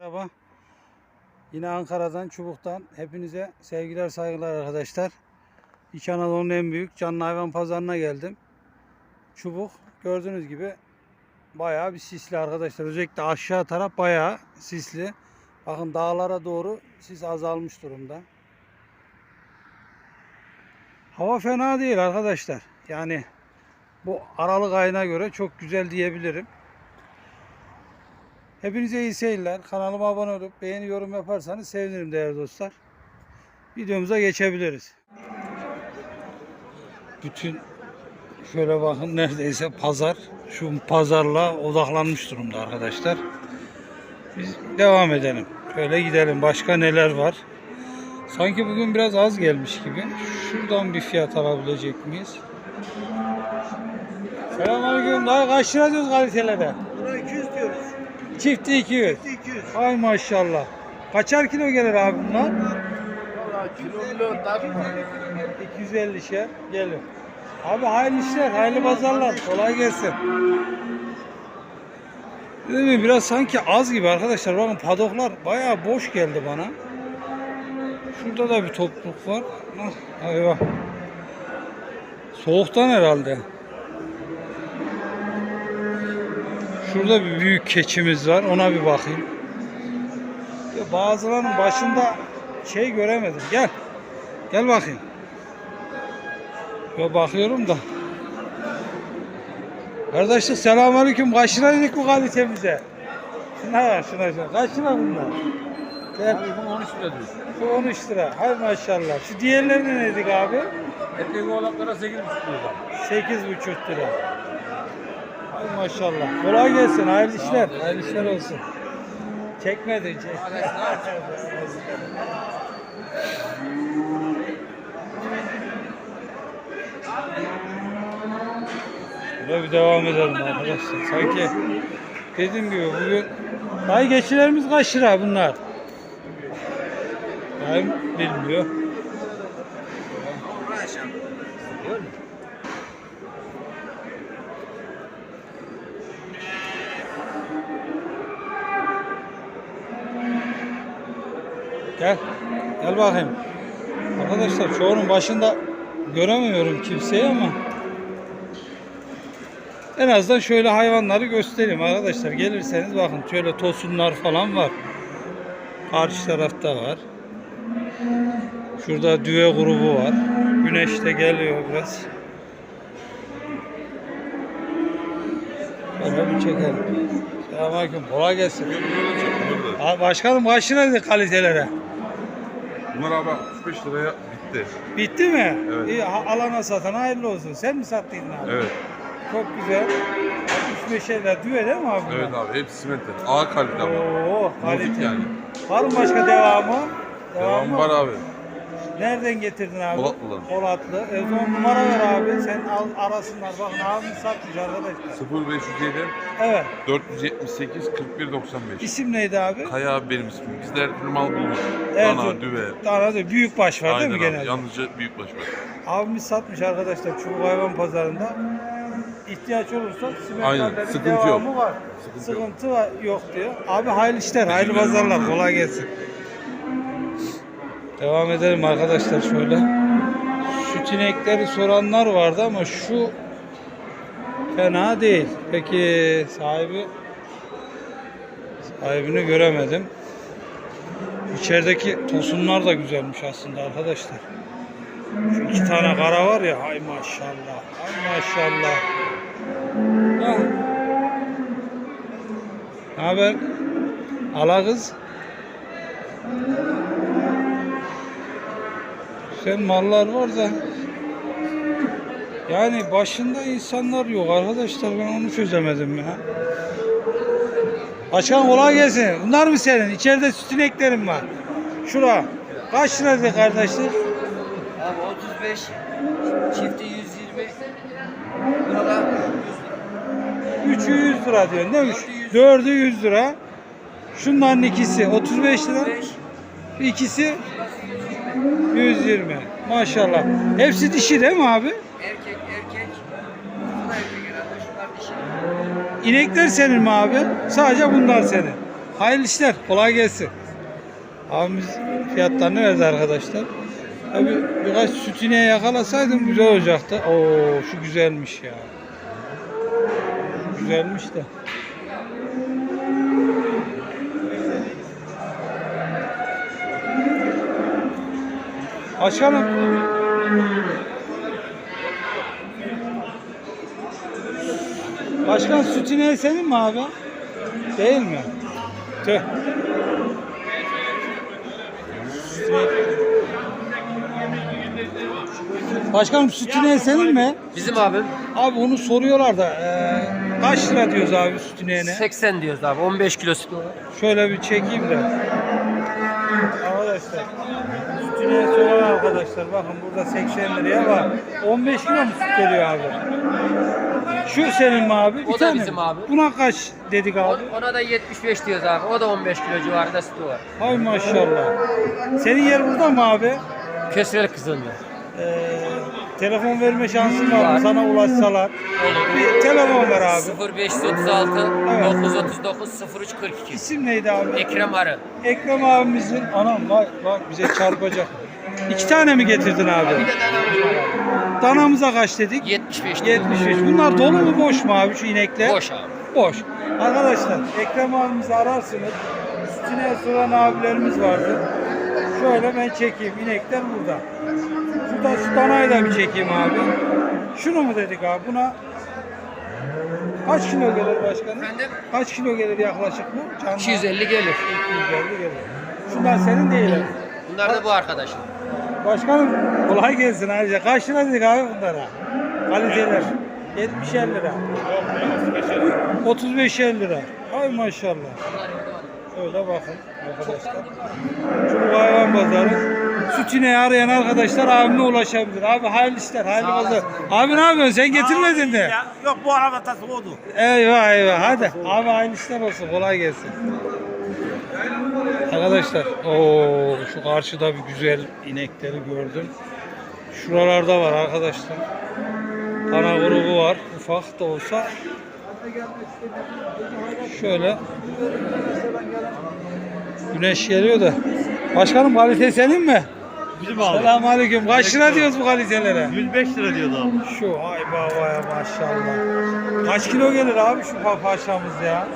Merhaba. Yine Ankara'dan, Çubuk'tan hepinize sevgiler, saygılar arkadaşlar. İç Anadolu'nun en büyük canlı hayvan pazarına geldim. Çubuk gördüğünüz gibi bayağı bir sisli arkadaşlar. Özellikle aşağı taraf bayağı sisli. Bakın dağlara doğru sis azalmış durumda. Hava fena değil arkadaşlar. Yani bu Aralık ayına göre çok güzel diyebilirim. Hepinize iyi seyirler. Kanalıma abone olup beğeni yorum yaparsanız sevinirim değerli dostlar. Videomuza geçebiliriz. Bütün şöyle bakın neredeyse pazar şu pazarla odaklanmış durumda arkadaşlar. Biz devam edelim. Şöyle gidelim. Başka neler var? Sanki bugün biraz az gelmiş gibi. Şuradan bir fiyat alabilecek miyiz? Selamünaleyküm. Daha kaç lira diyoruz kalitelere? Buna 200 diyoruz. Çifti 200. 200. Ay maşallah. Kaçar kilo gelir abi bunlar? Valla kilo takma. 250 şey geliyor. Abi hayırlı işler, hayırlı pazarlar. Kolay gelsin. Değil mi? Biraz sanki az gibi arkadaşlar. Bakın padoklar bayağı boş geldi bana. Şurada da bir topluluk var. Ah, eyvah. Soğuktan herhalde. Şurada bir büyük keçimiz var. Ona bir bakayım. Ya Bazılarının başında şey göremedim. Gel. Gel bakayım. Yo bakıyorum da. Kardeşlik selamünaleyküm. Kaç lira dedik bu kalitemize? Şuna ver şuna şuna. Kaç lira bunlar? Gel. Bu 13 lira diyor. Şu 13 lira. Hay maşallah. Şu diğerlerine ne dedik abi? Erkek oğlaklara 8,5 lira. 8,5 lira. Maşallah. Kolay gelsin. Hayırlı işler. Hayırlı işler olsun. Çekmedin. Çek. Böyle bir devam edelim arkadaşlar. Sanki dediğim gibi bugün Dayı geçilerimiz kaç lira bunlar? Dayım bilmiyor. Gel. Gel bakayım. Arkadaşlar çoğunun başında göremiyorum kimseyi ama en azından şöyle hayvanları göstereyim arkadaşlar. Gelirseniz bakın şöyle tosunlar falan var. Karşı tarafta var. Şurada düve grubu var. Güneş de geliyor biraz. Böyle bir çekelim. Selamünaleyküm. Kolay gelsin. Başkanım lira dedi kalitelere? Bunlar abi 65 liraya bitti. Bitti mi? Evet. İyi, alana satana hayırlı olsun. Sen mi sattıydın abi? Evet. Çok güzel. 65 lira düve değil mi abi? bunlar? Evet abi hepsi simente. A kalite ama. Oo, kalite. yani. Var mı başka devamı? Devamı var abi. Nereden getirdin abi? Polatlı'dan. Polatlı. E, o zaman numara ver abi. Sen al, arasınlar. Bakın abim satmış arkadaşlar. 0507 Evet. 478 41 95. İsim neydi abi? Kaya abi benim ismim. Bizde her türlü mal bulunur. Ertuğrul. Dana, düve. Dana da büyük baş var Aynen değil mi abi. genelde? Yalnızca büyükbaş var. Abimiz satmış arkadaşlar Çubuk Hayvan Pazarında. İhtiyaç olursa Aynen, sıkıntı devamı yok. var. Sıkıntı yok. Sıkıntı var, yok diyor. Abi hayırlı işler, hayırlı pazarlar. Kolay gelsin. Devam edelim arkadaşlar şöyle. Süt inekleri soranlar vardı ama şu fena değil. Peki sahibi sahibini göremedim. İçerideki tosunlar da güzelmiş aslında arkadaşlar. Şu iki tane kara var ya hay maşallah. Hay maşallah. Ne haber? Ala kız. Sen mallar var da yani başında insanlar yok arkadaşlar ben onu çözemedim ya. Başkan kolay gelsin. Bunlar mı senin? İçeride süt ineklerin var. Şura. Kaç liraydı kardeşler? Abi 35, çifti 120, burada 3'ü 100 lira diyorsun değil mi? Dördü 4'ü 100. 100 lira. Şunların ikisi 35 lira. 105, İkisi 120. Maşallah. Hepsi dişi değil mi abi? erkek erkek, bu da erkek herhalde şunlar dişi. İnekler senin mi abi? Sadece bunlar senin. Hayırlı işler. Kolay gelsin. Abimiz fiyatlarını verdi arkadaşlar. Tabi birkaç süt ineği yakalasaydım güzel olacaktı. Oo şu güzelmiş ya. Şu güzelmiş de. Başkanım. Başkan süt ineği senin mi abi? Değil mi? Tüh. Başkanım süt ineği senin mi? Bizim abim Abi onu soruyorlar da eee, kaç lira diyoruz abi süt ineğine? 80 diyoruz abi. 15 kilo süt. Şöyle bir çekeyim de. Arkadaşlar. Süt ineği soran arkadaşlar bakın burada 80 liraya var. 15 kilo mu süt veriyor abi? Şu senin mi abi? O da tane bizim mi? abi. Buna kaç dedik abi? Ona da 75 diyoruz abi. O da 15 kilo civarında sütü var. Hay maşallah. Senin yer burada mı abi? Kösreli kızılmıyor. Ee, telefon verme şansın var mı? Var. Sana ulaşsalar. Bir telefon ver abi. 0536 Evet. 939 0342. İsim neydi abi? Ekrem Arı. Ekrem abimizin anam bak bak bize çarpacak. İki tane mi getirdin abi? Bir de danamız var. Danamıza kaç dedik? 75 diyoruz. 75. Bunlar dolu mu boş mu abi şu inekler? Boş abi. Boş. Arkadaşlar Ekrem abimizi ararsınız. Üstüne soran abilerimiz vardı. Şöyle ben çekeyim. İnekler burada. Şurada şu bir çekeyim abi. Şunu mu dedik abi? Buna kaç kilo gelir başkanım? Efendim? Kaç kilo gelir yaklaşık bu? Canlı. 250 gelir. 250 gelir. Şunlar senin değil. abi. Bunlar da bu arkadaşın. Başkanım kolay gelsin ayrıca. Kaç lira dedik abi bunlara? Kaliteler. 70 lira. 35 lira. Ay maşallah. Öyle bakın arkadaşlar. Çubuk hayvan pazarı. Süt ineği arayan arkadaşlar abime ulaşabilir. Abi hayırlı işler, hayırlı Sağ pazar. olasın. Abi ne yapıyorsun? Sen getirmedin de. Ya, yok bu araba tası oldu. Eyvah eyvah hadi. Abi hayırlı işler olsun. Kolay gelsin. Arkadaşlar o şu karşıda bir güzel inekleri gördüm. Şuralarda var arkadaşlar. Ana grubu var. Ufak da olsa. Şöyle. Güneş geliyor da. Başkanım kalite senin mi? Bizim abi. Selamünaleyküm. Kaç lira diyoruz bu kalitelere? 105 lira diyordu abi. Şu ay babaya maşallah. Kaç kilo gelir abi şu pa- paşamız ya?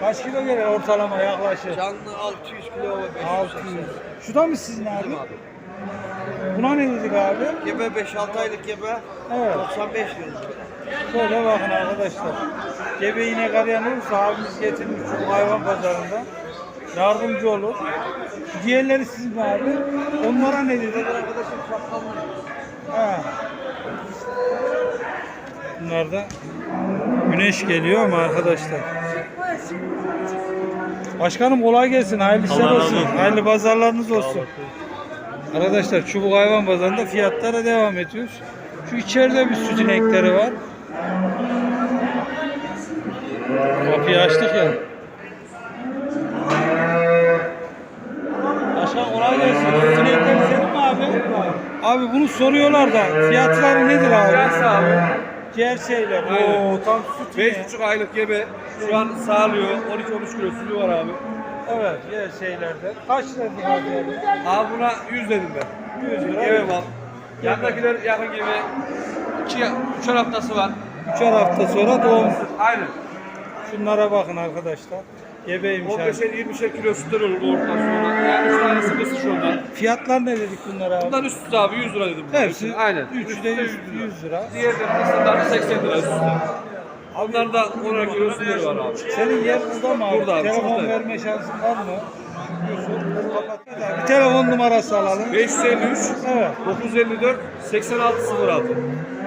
Kaç kilo gelir ortalama yaklaşık? Canlı 600 kilo 600. Şu da mı sizin abi? Buna ne dedik abi? Gebe 5-6 aylık gebe Evet. 95 diyoruz. Şöyle bakın arkadaşlar. Gebe inek arayan olursa abimiz getirmiş şu hayvan pazarında. Yardımcı olur. Diğerleri sizin abi? Onlara ne dedik? Arkadaşım şapkalı. Ha. Bunlar da güneş geliyor ama arkadaşlar. Başkanım kolay gelsin. Hayırlı işler olsun. Hayırlı pazarlarınız olsun. Arkadaşlar çubuk hayvan pazarında fiyatlara devam ediyoruz. Şu içeride bir süt inekleri var. Kapıyı açtık ya. Başkan kolay gelsin. Süt inekleri senin mi abi? Abi bunu soruyorlar da fiyatları nedir abi? Gerçi abi. Gerçeğiyle. Aynen. Oo tam süt ineği. 5,5 aylık gebe. Şu an sağlıyor. 12-13 kilo sütü var abi. Evet gerçeğlerde. Kaç lira dedik abi? Abi buna 100 dedim ben. 100 lira. Gebe mal. Yandakiler yakın gibi. 2 3 haftası var. Üçer hafta sonra doğum. Aynen. Şunlara bakın arkadaşlar. Gebeymiş abi. 15'er 20'şer kilo sütler olur doğurduktan sonra. Yani 3 tanesi kısır şundan. Fiyatlar ne dedik bunlara abi? Bundan üst üste abi 100 lira dedim. Hepsi Aynen. Üçü de 100, 100 lira. Standartı 80 lira üst üste. Bunlarda 10'ar kilo sütleri var abi. Senin yer burada mı abi? Burada abi, Telefon şurada. verme şansın var mı? Bir telefon numarası alalım. 553 Evet. 954 8606.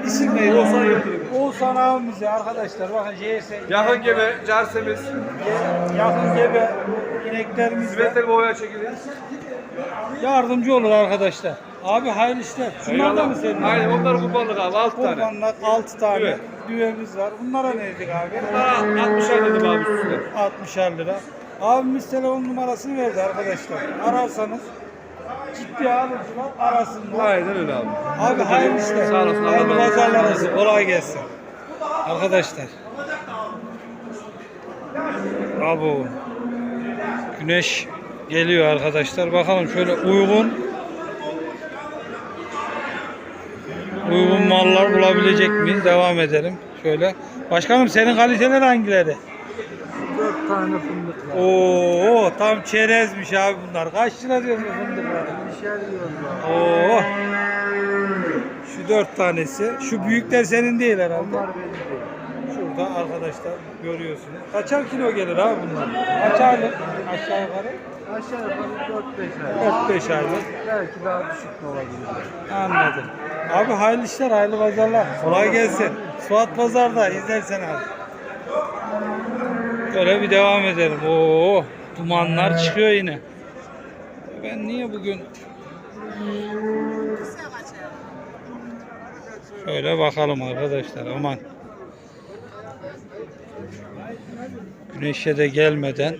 İsim neydi? Oğuzhan Yıldırım. Oğuzhan abimize arkadaşlar bakın JS. Yakın gebe, carsemiz, Yakın gebe ineklerimiz var. simetel boya çekilir. Yardımcı olur arkadaşlar. Abi hayırlı işler. Şunlar da mı senin? Aynen onlar kurbanlık abi 6 tane. Kurbanlar 6 tane düvemiz var. Bunlara ne dedik abi? Bunlara 60 ay dedim abi üstüne. 60'er lira. Abimiz telefon numarasını verdi arkadaşlar. Ararsanız ciddi alıcılar arasınlar. Aynen öyle abi. Abi hayırlı işler. Sağ olasın, Hayırlı razı olsun. pazarlar olsun. Kolay gelsin. Arkadaşlar. Abo. Güneş geliyor arkadaşlar. Bakalım şöyle uygun uygun mallar bulabilecek miyiz? Devam edelim. Şöyle. Başkanım senin kaliteler hangileri? Tane fındık var. Oo tam çerezmiş abi bunlar. Kaç lira diyorsun bu fındıklara? İşer yiyorlar. Oo. Şu dört tanesi. Şu büyükler senin değil herhalde. Onlar benim değil. Şurada arkadaşlar görüyorsunuz. Kaçar kilo gelir abi bunlar? Kaç aylık aşağı yukarı? Aşağı yukarı 4-5 ay. 4-5 aylık. Belki daha düşük de olabilir. Anladım. Abi hayırlı işler, hayırlı pazarlar. Kolay gelsin. Suat Pazar'da izlersen abi. Böyle bir devam edelim. Oo, dumanlar çıkıyor yine. Ben niye bugün Şöyle bakalım arkadaşlar aman. Güneşe de gelmeden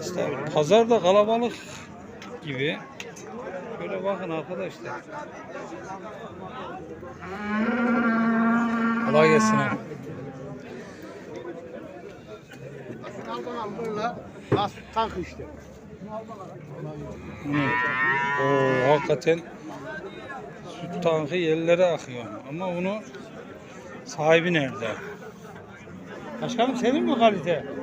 işte pazarda kalabalık gibi. Şöyle bakın arkadaşlar. Kolay gelsin abi. Tank işte. Oo, hakikaten süt tankı yerlere akıyor. Ama bunu sahibi nerede? Başkanım senin mi kalite?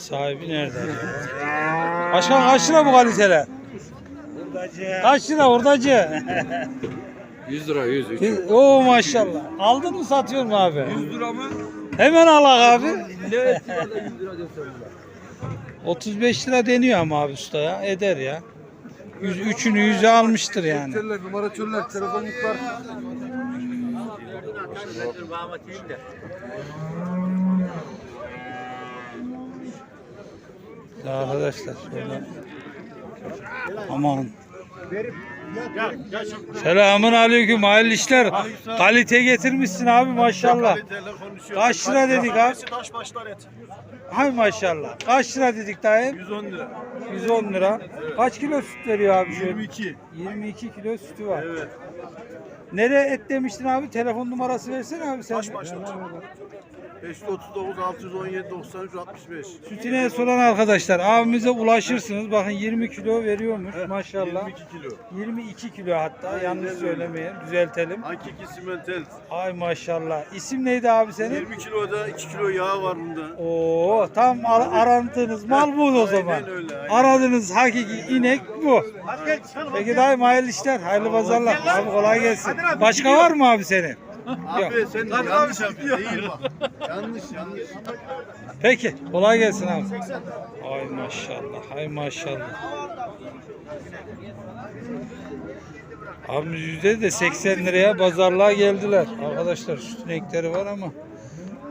Sahibi nerede acaba? Başkan kaç lira bu kaliteler? Kaç lira hurdacı? 100 lira 100. Oo maşallah. Aldın mı satıyor mu abi? 100 lira mı? Hemen al abi. Ne ettiler de 100 lira diyorsun 35 lira deniyor ama abi usta ya. Eder ya. Yüz, üçünü yüze almıştır yani. Türler, numara türler, telefonluklar. Ya arkadaşlar şöyle. Aman. Selamun aleyküm hayırlı işler. Kalite getirmişsin abi maşallah. Kaç lira dedik abi? Taş başlar et. Hay maşallah. Kaç lira dedik dayı? 110 lira. 110 lira. Kaç kilo süt veriyor abi şöyle? 22. 22 kilo sütü var. Evet. Nereye et demiştin abi? Telefon numarası versene abi sen. Taş başlar. 539 617 93 65. Sütüne soran arkadaşlar abimize ulaşırsınız. Bakın 20 kilo veriyormuş maşallah. 22 kilo. 22 kilo hatta yanlış söylemeyin düzeltelim. Hakiki simentel. Ay maşallah. İsim neydi abi senin? 20 kiloda 2 kilo yağ var bunda. Oo tam ar- arandığınız mal bu o zaman. Aynen öyle, aynen. Aradığınız hakiki inek bu. Peki dayım hayırlı işler, hayırlı pazarlar. Abi kolay gelsin. Başka var mı abi senin? Abi sen yanlış yapıyorsun. Değil bak. yanlış yanlış. Peki kolay gelsin abi. Ay maşallah, ay maşallah. Abimiz yüzde de 80 liraya pazarlığa geldiler. Arkadaşlar süt inekleri var ama.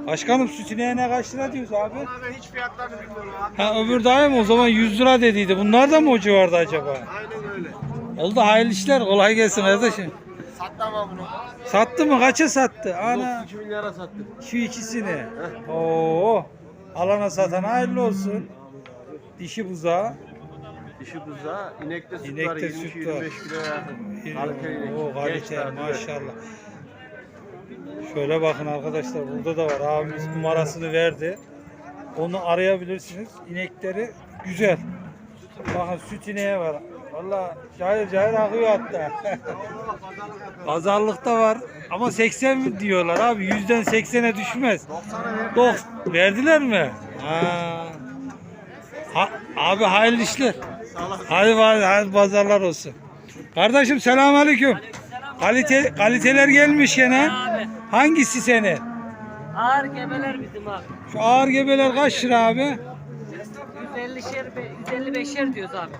Başkanım süt ineğine kaç lira diyoruz abi? Ben hiç fiyatlarını bilmiyorum abi. Ha öbür daim o zaman 100 lira dediydi. Bunlar da mı o civarda acaba? Aynen öyle. Oldu hayırlı işler. Kolay gelsin kardeşim. Sattı ama bunu. Sattı mı? Kaça sattı? Ana 2 milyara sattık. şu ikisini. Oo. Alana satan hayırlı olsun. Dişi buzağı. Dişi buzağı, inekte süt İnekte var. süt 23-25 var. kilo yakın. Kalite inek. Oo kalite maşallah. Şöyle bakın arkadaşlar burada da var. Abimiz numarasını verdi. Onu arayabilirsiniz. İnekleri güzel. Bakın süt ineği var. Valla cayır cayır akıyor hatta. Pazarlıkta var. Ama 80 diyorlar abi. Yüzden 80'e düşmez. 90'a verdiler mi? Ha. Ha- abi hayırlı işler. Hadi, hadi, hadi pazarlar olsun. Kardeşim selamünaleyküm. Kalite kaliteler gelmiş gene. Hangisi seni? Ağır gebeler bizim abi. Şu ağır gebeler kaç lira abi? 150'şer, 155'er diyoruz abi.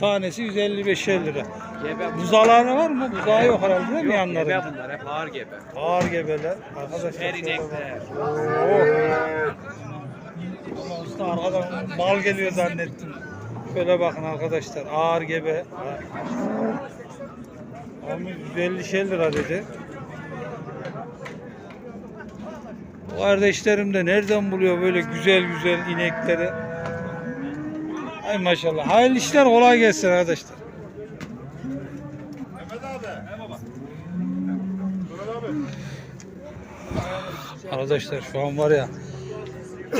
Tanesi 155 lira. Buzaları var mı? Buzağı yok herhalde değil mi yanlarında? bunlar hep ağır gebe. Ağır gebeler. Arkadaşlar. şöyle inekler. Oo. Usta arkadan mal geliyor zannettim. Şöyle bakın arkadaşlar. Ağır gebe. Ama 150 lira dedi. Bu kardeşlerim de nereden buluyor böyle güzel güzel inekleri? Hay maşallah. Hayırlı işler kolay gelsin arkadaşlar. Arkadaşlar şu an var ya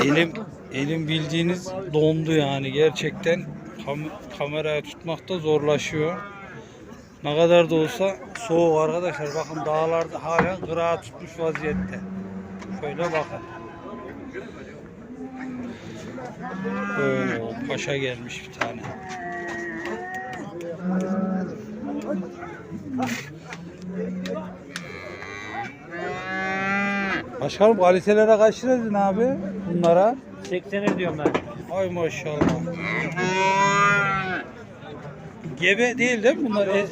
elim elim bildiğiniz dondu yani gerçekten kam kameraya tutmakta zorlaşıyor. Ne kadar da olsa soğuk arkadaşlar bakın dağlarda hala kırağı tutmuş vaziyette. Şöyle bakın. Paşa gelmiş bir tane. Başkanım kalitelere kaç lira dedin abi bunlara? 80'e diyorum ben. Ay maşallah. Gebe değil değil mi bunlar? E,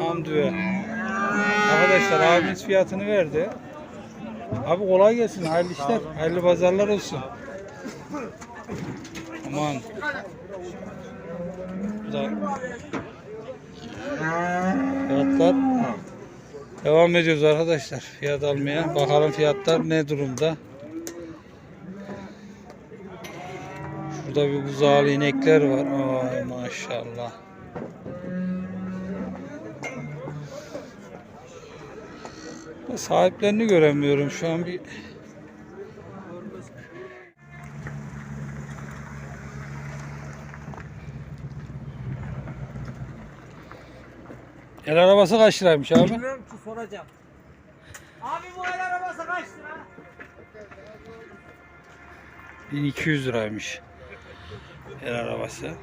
Hamdüve. Arkadaşlar abimiz fiyatını verdi. Abi kolay gelsin. Hayırlı işler. Hayırlı pazarlar olsun. Aman. Bu fiyatlar devam ediyoruz arkadaşlar fiyat almaya. Bakalım fiyatlar ne durumda. Burada bir buzağlı inekler var. Ay maşallah. Sahiplerini göremiyorum şu an bir El arabası kaç liraymış abi? Bilmiyorum ki soracağım. Abi bu el arabası kaç lira? 1200 liraymış. El arabası.